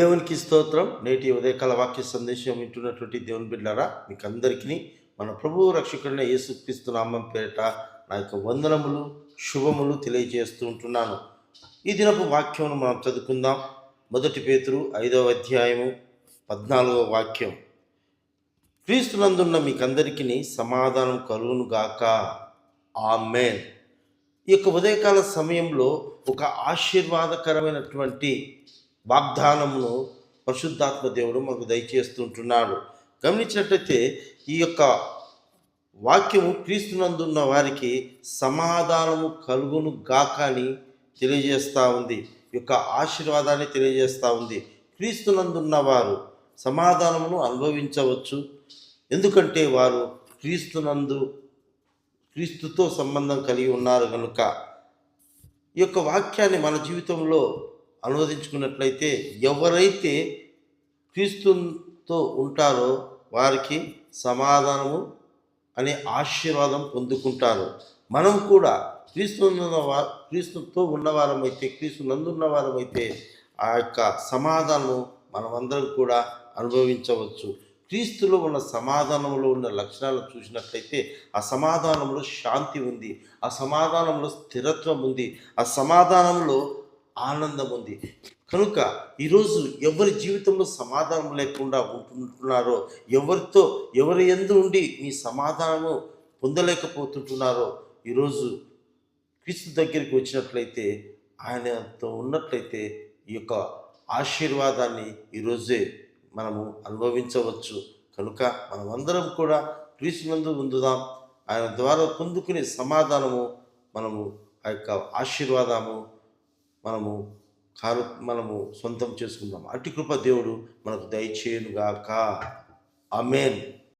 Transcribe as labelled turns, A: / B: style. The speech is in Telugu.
A: దేవునికి స్తోత్రం. నేటి ఉదయకాల వాక్య సందేశం వింటున్నటువంటి దేవుని బిడ్డారా మీకు అందరికీ మన ప్రభువు రక్షకుడైన యేసుక్రీస్తు నామం పేరిట నా యొక్క వందనములు శుభములు తెలియజేస్తూ ఉంటున్నాను. ఈ దినపు వాక్యమును మనం చదువుకుందాం. మొదటి పేతురు ఐదవ అధ్యాయము పద్నాలుగవ వాక్యం. క్రీస్తునందున్న మీకందరికీ సమాధానం కలుగును గాక. ఆమెన్. ఈ యొక్క ఉదయకాల సమయంలో ఒక ఆశీర్వాదకరమైనటువంటి వాగ్దానమును పరిశుద్ధాత్మ దేవుడు మాకు దయచేస్తుంటున్నాడు. గమనించినట్లయితే ఈ యొక్క వాక్యము క్రీస్తునందున్న వారికి సమాధానము కలుగును గాక అని తెలియజేస్తూ ఉంది. ఈ యొక్క ఆశీర్వాదాన్ని తెలియజేస్తూ ఉంది. క్రీస్తునందున్న వారు సమాధానమును అనుభవించవచ్చు. ఎందుకంటే వారు క్రీస్తునందు క్రీస్తుతో సంబంధం కలిగి ఉన్నారు కనుక. ఈ యొక్క వాక్యాన్ని మన జీవితంలో అనువదించుకున్నట్లయితే ఎవరైతే క్రీస్తుతో ఉంటారో వారికి సమాధానము అనే ఆశీర్వాదం పొందుకుంటారు. మనం కూడా క్రీస్తు వా క్రీస్తుతో ఉన్నవారమైతే క్రీస్తు నందున్న వారమైతే ఆ యొక్క సమాధానము మనమందరం కూడా అనుభవించవచ్చు. క్రీస్తులో ఉన్న సమాధానంలో ఉన్న లక్షణాలు చూసినట్లయితే ఆ సమాధానంలో శాంతి ఉంది. ఆ సమాధానంలో స్థిరత్వం ఉంది. ఆ సమాధానంలో ఆనందం ఉంది కనుక ఈరోజు ఎవరి జీవితంలో సమాధానం లేకుండా ఉంటున్నారో ఎవరితో ఎవరి ఎందు ఉండి మీ సమాధానము పొందలేకపోతుంటున్నారో ఈరోజు క్రీస్తు దగ్గరికి వచ్చినట్లయితే ఆయనతో ఉన్నట్లయితే ఈ యొక్క ఆశీర్వాదాన్ని ఈరోజే మనము అనుభవించవచ్చు. కనుక మనమందరం కూడా క్రీస్తునందు ఉందుదాం. ఆయన ద్వారా పొందుకునే సమాధానము మనము ఆ యొక్క ఆశీర్వాదము మనము కారు మనము సొంతం చేసుకుందాం. అట్టి కృప దేవుడు మనకు దయచేయునుగాక. అమేన్